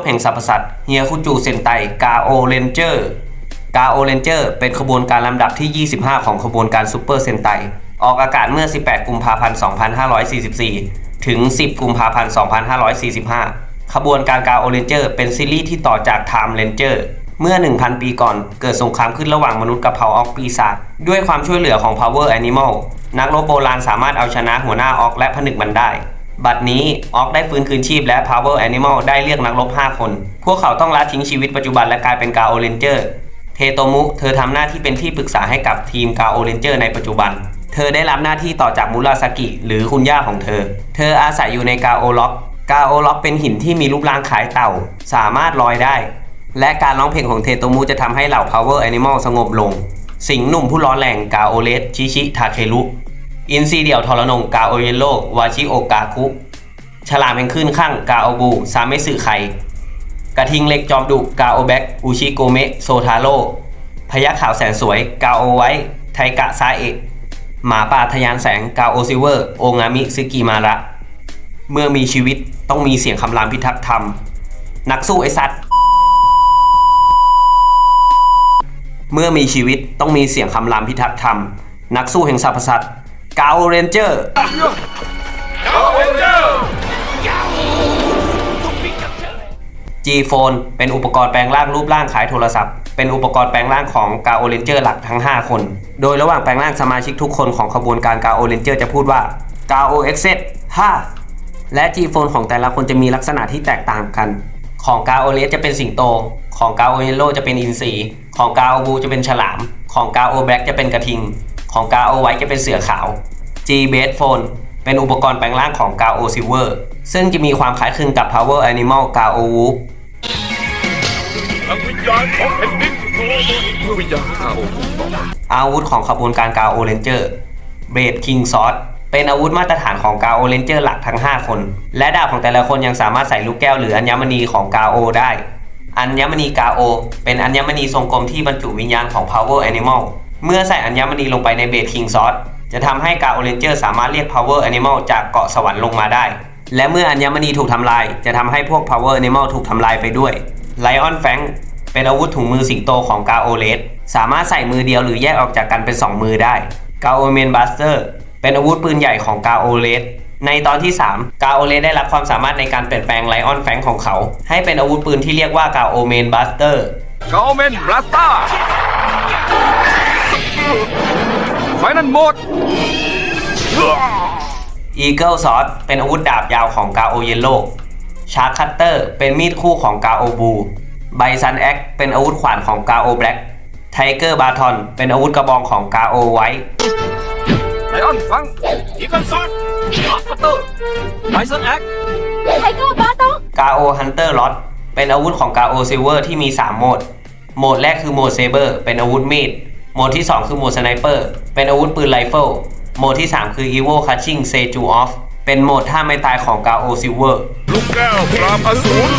นักรบแห่งสรรพสัตว์เฮียคุจูเซนไตกาโอเรนเจอร์กาโอเรนเจอร์เป็นขบวนการลำดับที่ 25 ของขบวนการซูเปอร์เซนไตออกอากาศเมื่อ 18 กุมภาพันธ์ 2544 ถึง 10 กุมภาพันธ์ 2545 ขบวนการกาโอเรนเจอร์เป็นซีรีส์ที่ต่อจากไทม์เรนเจอร์เมื่อ 1,000 ปีก่อน เกิดสงครามขึ้นระหว่างมนุษย์กับเผ่าออกปีศาจด้วยความช่วยเหลือของ Power Animal นักรบโบราณสามารถเอาชนะหัวหน้าออกและผนึกมันได้ บัดนี้ออกได้ฟื้นคืนชีพและ Power Animal ได้เรียกนักรบ 5 คน พวกเขาต้องละทิ้งชีวิตปัจจุบันและกลายเป็นกาโอเรนเจอร์ เทโตมุ เธอทำหน้าที่เป็นที่ปรึกษาให้กับทีมกาโอเรนเจอร์ในปัจจุบัน เธอได้รับหน้าที่ต่อจากมุราสกิ หรือคุณย่าของเธอ เธออาศัยอยู่ในกาโอล็อก กาโอล็อกเป็นหินที่มีรูปร่างคล้ายเต่า สามารถลอยได้ และการร้องเพลงของเทโตมุจะทำให้เหล่า Power Animal สงบลง สิงห์หนุ่มผู้ร้อนแรงกาโอเลสชิชิทาเครุ อินซีเดี่ยวทรนงกาโอเยโลวาชิโอกาคุ ฉลามเป็นขึ้นข้างกาโอบูซาเมสึไคกระทิงเล็กจอมดุกาโอแบ็กอุชิโกเมะโซทาโร่พยักขาวแสนสวยกาโอไวไทกะซาเอะหมาป่าทะยานแสงกาโอซิเวอร์โองามิซึกิมาระ เมื่อมีชีวิตต้องมีเสียงคำรามพิทักษ์ธรรม นักสู้ไอสัตว์ เมื่อมีชีวิตต้องมีเสียงคำรามพิทักษ์ธรรม นักสู้แห่งสรรพสัตว์ กาโอเรนเจอร์ G Phone เป็นอุปกรณ์แปลงร่างรูปร่างคล้ายโทรศัพท์ เป็นอุปกรณ์แปลงร่างของกาโอเรนเจอร์หลักทั้ง 5 คน โดยระหว่างแปลงร่างสมาชิกทุกคนของขบวนการกาโอเรนเจอร์จะพูดว่ากาโอเอ็กเซ5และ G Phone ของแต่ละคนจะมีลักษณะที่แตกต่างกัน ของกาโอเลสจะเป็นสิงโต ของกาโอเยโลจะเป็นอินทรีของกาโอบูจะเป็นฉลาม ของกาโอแบล็กจะเป็นกระทิง ของกาโอไวท์จะเป็นเสือขาว G Base Phone เป็นอุปกรณ์แปลงร่างของกาโอซิลเวอร์ซึ่งจะมีความคล้ายคลึงกับ Power Animal กาโอวูฟทั้งวิญญาณของแผ่นดินเมื่อวิญญาณข้าโอ้โหอาวุธของขบวนการกาโอเรนเจอร์เบรดคิงซอสเป็นอาวุธมาตรฐานของกาโอเรนเจอร์หลักทั้ง 5 คน และดาบของแต่ละคนยังสามารถใส่ลูกแก้วหรืออัญมณีของกาโอได้ อัญมณีกาโอ เป็นอัญมณีทรงกลมที่บรรจุวิญญาณของ Power Animal เมื่อใส่อัญมณีลงไปในเบรดคิงซอสจะทำให้กาโอเรนเจอร์สามารถเรียก Power Animal จากเกาะสวรรค์ลงมาได้ และเมื่ออัญมณีถูกทำลาย จะทำให้พวก Power Animal ถูกทำลายไปด้วยไลออนแฟงเป็นอาวุธถุงมือสิงโตของกาโอเลสสามารถใส่มือเดียวหรือแยกออกจากกันเป็น 2 มือได้กาโอเมนบัสเตอร์เป็นอาวุธปืนใหญ่ของกาโอเลสในตอนที่ 3 กาโอเลสได้รับความสามารถในการเปลี่ยนแปลงไลออนแฟงของเขา ให้เป็นอาวุธปืนที่เรียกว่ากาโอเมนบัสเตอร์กาโอเมนบัสเตา ไฟนั่นหมด อีเกิลซอ d เป็นอาวุธดาบยาวของกาโอเยโลชาร์คคัตเตอร์เป็นมีดคู่ของกาโอบู ไบซันแอคเป็นอาวุธขวานของกาโอแบล็กไทเกอร์บาทอนเป็นอาวุธกระบองของกาโอไวท์ไลออนฟังอีกันซอดอัปเตอร์ ไบซันแอคไทเกอร์บาโตกาโอฮันเตอร์ล็อตเป็นอาวุธของกาโอซิลเวอร์ที่มี 3 โหมด โหมดแรกคือโหมดเซเบอร์ เป็นอาวุธมีด โหมดที่ 2 คือโหมดสไนเปอร์เป็นอาวุธปืนไรเฟิลโหมดที่ 3 คือ Evo Catching s e j u Off เป็นโหมดท่าไม่ตายของกาโอซิเวอร์ลูกแก้วปราบอสูร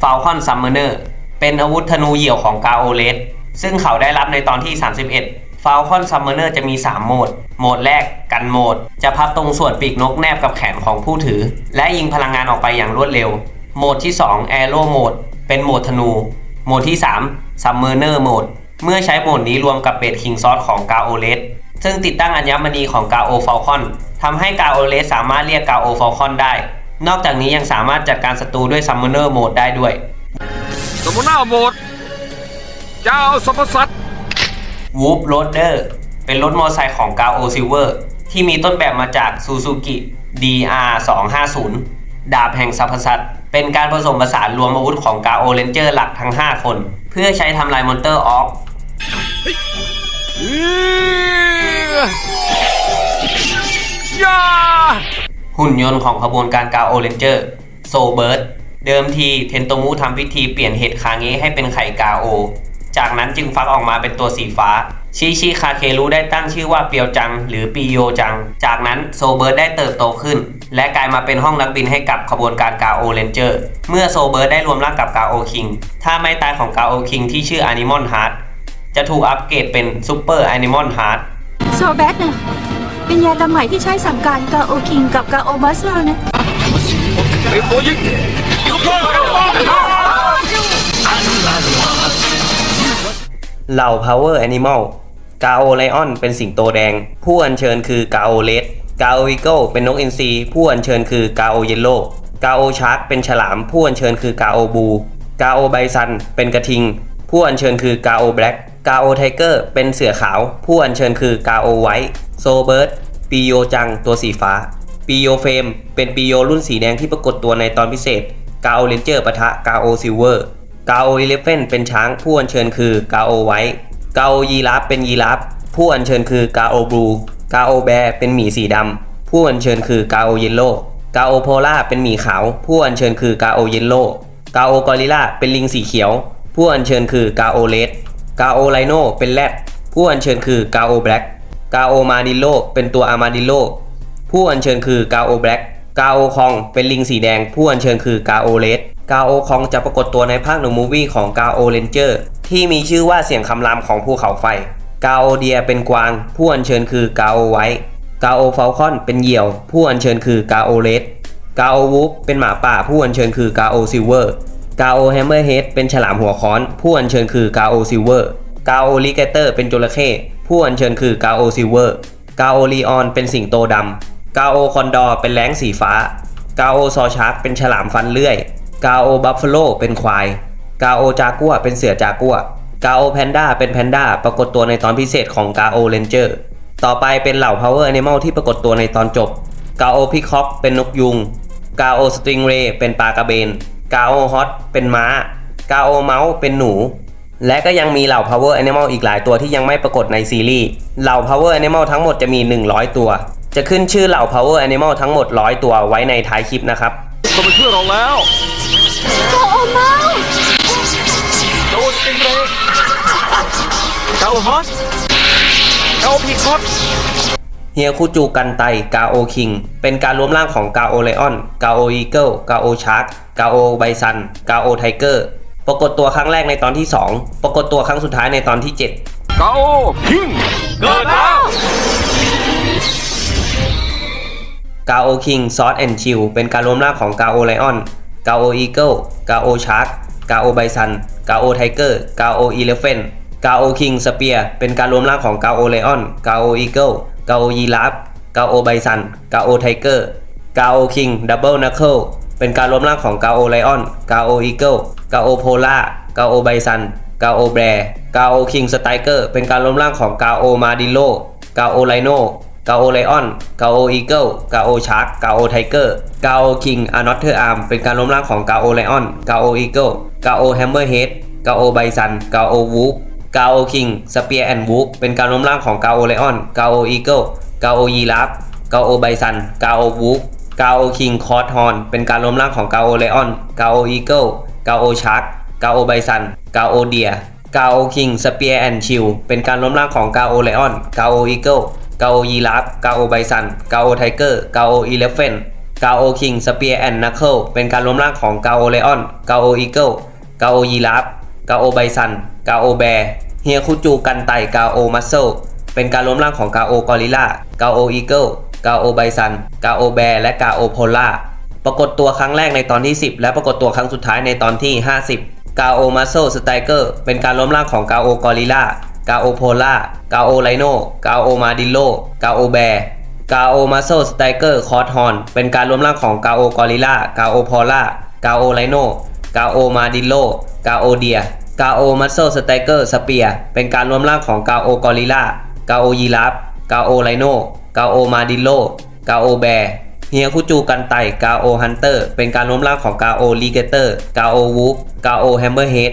ฟาลคอนซัมเมอร์เนอร์เป็นอาวุธธนูเหี่ยวของกาโอเลสซึ่งเขาได้รับในตอนที่ 31 ฟาลคอนซัมเมอร์เนอร์จะมี 3 โหมด โหมดแรกกันโหมด จะพับตรงส่วนปีกนกแนบกับแขนของผู้ถือ และยิงพลังงานออกไปอย่างรวดเร็ว โหมดที่ 2 a อโ o โหมด เป็นโหมดธนู โหมดที่3ซัมเมอร์เนอร์โหมด เมื่อใช้โหมดนี้รวมกับเบดคิงซอสของกาโอเลสซึ่งติดตั้งอัญมณีของกาโอฟ a ลคอนทำให้กาโอเลสสามารถเรียกกาโอฟ a ลคอนได้ นอกจากนี้ยังสามารถจัดการศัตรูด้วยซัมเมอร์เนอร์โหมดได้ด้วยสมุนาโหมดเจ้าสรรพสัตว์ วูฟโรดเดอร์เป็นรถมอเตอร์ไซค์ของกาโอซิลเวอร์ที่มีต้นแบบมาจากซูซูกิ DR 250 ดาบแห่งสรรพสัตว์เป็นการผสมผสานรวมอาวุธของกาโอเรนเจอร์หลักทั้ง 5 คน เพื่อใช้ทำลายมอนเตอร์ออฟหุ่นยนต์ของขบวนการกาโอเรนเจอร์โซเบิร์ดเดิมทีเทนโตมุทำพิธีเปลี่ยนเห็ดคาเงะให้เป็นไข่กาโอ จากนั้นจึงฟักออกมาเป็นตัวสีฟ้า ชิชิคาเครุได้ตั้งชื่อว่าเปียวจัง หรือปีโยจัง จากนั้นโซเบิร์ดได้เติบโตขึ้น และกลายมาเป็นห้องนักบินให้กับขบวนการกาโอเรนเจอร์ เมื่อโซเบิร์ดได้รวมร่างกับกาโอคิง ถ้าไม่ตายของกาโอคิงที่ชื่ออานิมอลฮาร์ดจะถูกอัปเกรดเป็นซูเปอร์อานิมอลฮาร์ดโซแบทน่ะเป็นยาตัวใหม่ที่ใช้สั่งการกาโอคิงกับกาโอบัสเซอร์นะ เหล่า Power Animal กาโอไลออนเป็นสิงโตแดง ผู้อัญเชิญคือกาโอเลสกาโออีเกิลเป็นนกอินทรีผู้อัญเชิญคือกาโอเยลโลกาโอชาร์กเป็นฉลาม ผู้อัญเชิญคือกาโอบูกาโอไบซันเป็นกระทิง ผู้อัญเชิญคือกาโอแบล็กกาโอไทเกอร์เป็นเสือขาว ผู้อัญเชิญคือกาโอไวท์โซเบิร์ดปีโยจังตัวสีฟ้าปีโยเฟมเป็นปีโยรุ่นสีแดงที่ปรากฏตัวในตอนพิเศษกาโอเลนเจอร์ปะทะกาโอซิลเวอร์ กาโออีเลฟเฟนเป็นช้างผู้อัญเชิญคือกาโอไวท์กาโอยีราฟเป็นยีราฟผู้อัญเชิญคือกาโอบลูกาโอแบร์เป็นหมีสีดำผู้อัญเชิญคือกาโอเยลโลกาโอโพล่าเป็นหมีขาว ผู้อัญเชิญคือกาโอเยลโลกาโอกอริลลาเป็นลิงสีเขียว ผู้อัญเชิญคือกาโอเลสกาโอไลโนเป็นแรดผู้อัญเชิญคือกาโอแบล็กกาโอมาดิโลเป็นตัวอามาดิโลผู้อัญเชิญคือกาโอแบล็กกาโอคองเป็นลิงสีแดง ผู้อัญเชิญคือกาโอเลส กาโอคองจะปรากฏตัวในภาคหนึ่งมูวี่ของกาโอเรนเจอร์ที่มีชื่อว่าเสียงคำรามของภูเขาไฟ กาโอเดียเป็นกวาง ผู้อัญเชิญคือกาโอไวท์กาโอเฟลคอนเป็นเหยี่ยว ผู้อัญเชิญคือกาโอเลสกาโอวูฟเป็นหมาป่า ผู้อัญเชิญคือกาโอซิลเวอร์กาโอแฮมเมอร์เฮดเป็นฉลามหัวค้อน ผู้อัญเชิญคือกาโอซิลเวอร์กาโอลิเกเตอร์เป็นจระเข้ผู้อัญเชิญคือกาโอซิลเวอร์กาโอลีออนเป็นสิงโตดำกาโอคอนดอร์เป็นแร้งสีฟ้ากาโอซอชาร์กเป็นฉลามฟันเลื่อย กาโอบัฟฟาโลเป็นควาย กาโอจากัวเป็นเสือจากัว กาโอแพนด้าเป็นแพนด้าปรากฏตัวในตอนพิเศษของกาโอเรนเจอร์ ต่อไปเป็นเหล่า Power Animal ที่ปรากฏตัวในตอนจบ กาโอพิคอกเป็นนกยุง กาโอสตริงเรย์เป็นปลากระเบน กาโอฮอตเป็นม้า กาโอเมาส์เป็นหนู และก็ยังมีเหล่า Power Animal อีกหลายตัวที่ยังไม่ปรากฏในซีรีส์ เหล่า Power Animal ทั้งหมดจะมี 100 ตัว จะขึ้นชื่อเหล่า Power Animal ทั้งหมด 100 ตัวไว้ในท้ายคลิปนะครับ ต้องมาช่วยเราแล้วกาโอเมาส์โดนสติงเรย์เจ้าฮอสเจ้าพีคอตเฮียคุจูกันไต กาโอคิง เป็นการรวมร่างของกาโอไลออน กาโออีเกิล กาโอชาร์ก กาโอไบซัน กาโอไทเกอร์ ปรากฏตัวครั้งแรกในตอนที่ 2 ปรากฏตัวครั้งสุดท้ายในตอนที่7เกาคิง เกิดแล้ว กาโอคิงซอสแอนชิลเป็นการรวมร่างของกาโอไลออนกาโออีเกิลกาโอชาร์กกาโอไบซันกาโอไทเกอร์กาโออีเลฟเฟนกาโอคิงสเปียร์เป็นการรวมร่างของกาโอไลออนกาโออีเกิลกาโอยีราฟกาโอไบซันกาโอไทเกอร์กาโอคิงดับเบิลนัคเคิลเป็นการรวมร่างของกาโอไลออนกาโออีเกิลกาโอโพล่ากาโอไบซันกาโอแบร์กาโอคิงสไตเกอร์เป็นการรวมร่างของกาโอมาดิโลกาโอไลโน กาโอไลออนกาโออีเกิลกาโอชาร์กกาโอไทเกอร์กาโอคิงอานอตเทอร์อาร์มเป็นการรวมร่างของกาโอไลออนกาโออีเกิลกาโอแฮมเมอร์เฮดกาโอไบซันกาโอวูฟกาโอคิงสเปียร์แอนด์วูฟเป็นการรวมร่างของกาโอไลออนกาโออีเกิลกาโอยีราฟกาโอไบซันกาโอวูฟกาโอคิงคอร์ทฮอนเป็นการรวมร่างของกาโอไลออนกาโออีเกิลกาโอชาร์กกาโอไบซันกาโอเดียกาโอคิงสเปียร์แอนด์ชิลเป็นการรวมร่างของกาโอไลออนกาโออีเกิล เกาโอยีราฟเกาโอไบซันเกาโอไทเกอร์เกาโออีเลฟเฟนเกาโอคิงสเปียร์แอนด์นัคเคิลเป็นการรวมร่างของเกาโอไลออนเกาโออีเกิลเกาโอยีราฟเกาโอไบซันเกาโอแบร์เฮียคุจูกันไตเกาโอมัสเซลเป็นการรวมร่างของกาโอกอริลลาเกาโออีเกิลกาโอไบซันกาโอแบร์และกาโอโพล่าปรากฏตัวครั้งแรกในตอนที่ 10 และปรากฏตัวครั้งสุดท้ายในตอนที่ 50กาโอมาโซสไตเกอร์เป็นการรวมร่างของกาโอกอริลลา กาโอโพล่ากาโอไลโนกาโอมาดิโลกาโอแบร์กาโอมาโซสไตเกอร์คอร์ทฮอนเป็นการรวมร่างของกาโอกอริลลากาโอพอล่ากาโอไลโนกาโอมาดิโลกาโอเดียกาโอมัสโซสไตเกอร์สเปียเป็นการรวมร่างของกาโอกอริลลากาโอยีราฟกาโอไลโนกาโอมาดิโลกาโอแบร์เฮียคุจูกันไตกาโอฮันเตอร์เป็นการรวมร่างของกาโอลีเกเตอร์กาโอวูฟกาโอแฮมเมอร์เฮด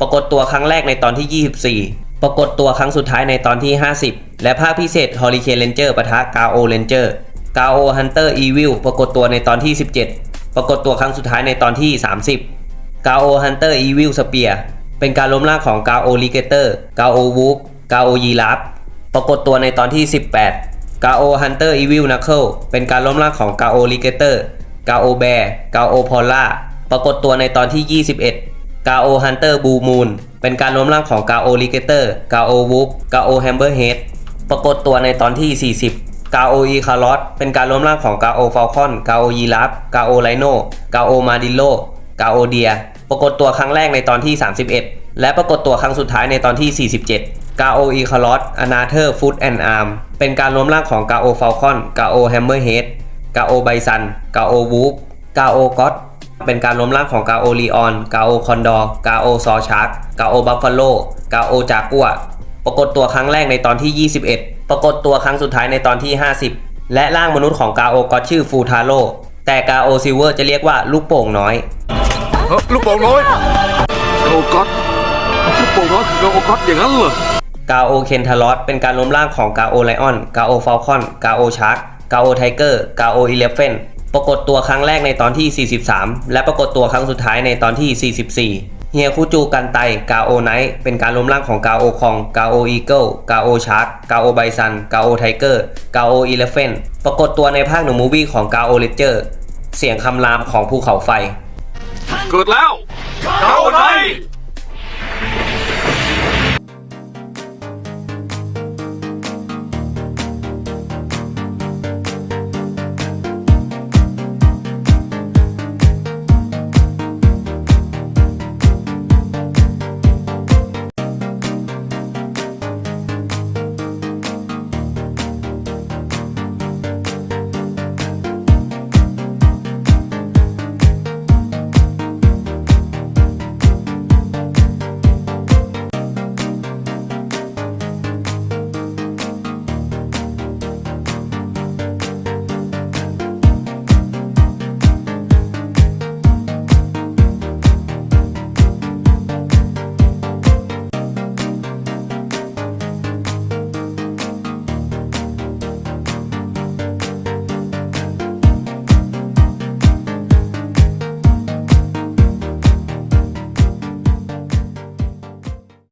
ปรากฏตัวครั้งแรกในตอนที่ 24 ปรากฏตัวครั้งสุดท้ายในตอนที่ 50 และภาคพิเศษฮอริเคนเรนเจอร์ปะทะกาโอเรนเจอร์กาโอฮันเตอร์อีวิลปรากฏตัวในตอนที่ 17 ปรากฏตัวครั้งสุดท้ายในตอนที่ 30กาโอฮันเตอร์อีวิลสเปียร์เป็นการล้มร่างของกาโอลิเกเตอร์กาโอวูฟกาโอยีราฟปรากฏตัวในตอนที่ 18กาโอฮันเตอร์อีวิลนัคเคิลเป็นการล้มร่างของกาโอลิเกเตอร์กาโอแบร์กาโอพอล่าปรากฏตัวในตอนที่ 21กาโอฮันเตอร์บูมูน เป็นการล้มร่างของกาโอลิเกเตอร์ กาโอวูฟกาโอแฮมเบอร์เฮดปรากฏตัวในตอนที่ 40 กาโออีคาร์ลอสเป็นการรวมร่างของกาโอฟ a ลคอน กาโอยีราฟกาโอไลโน กาโอมาดิโล กาโอเดีย ปรากฏตัวครั้งแรกในตอนที่ 31 และปรากฏตัวครั้งสุดท้ายในตอนที่ 47กาโออีคาร์ลอสอนาเธอร์ฟุตแอนด์อาร์ม เป็นการรวมร่างของกาโอฟ a ลคอน กาโอแฮมเมอร์เฮด กาโอไบซัน กาโอวูฟกาโอก็อต เป็นการรวมร่างของกาโอลีออน กาโอคอนดอร์กาโอซอชาร์กกาโอบัฟฟาโล กาโอจากัว ปรากฏตัวครั้งแรกในตอนที่ 21 ปรากฏตัวครั้งสุดท้ายในตอนที่ 50 และร่างมนุษย์ของกาโอก็ชื่อฟูทาโร่แต่กาโอซิลเวอร์จะเรียกว่าลูกโป่งน้อยเฮ้ยลูกโป่งน้อยกาโอก๊อตลูกโป่งน้อยคือกาโอก๊อตอย่างนั้นเหรอกาโอเคนทารอสเป็นการรวมร่างของกาโอไลออน กาโอฟ a ลคอน กาโอชาร์กกาโอไทเกอร์ กาโออีเลฟเฟน ปรากฏตัวครั้งแรกในตอนที่ 43 และปรากฏตัวครั้งสุดท้ายในตอนที่ 44 เฮียคุจูกันไต กาโอไนท์ เป็นการรวมร่างของกาโอคอง กาโออีเกิล กาโอชาร์กกาโอไบซัน กาโอไทเกอร์ กาโออีเลฟเฟน ปรากฏตัวในภาคหนึ่งมูวี่ของกาโอเลเจอร์ เสียงคำรามของภูเขาไฟ เกิดแล้ว กาโอไนท์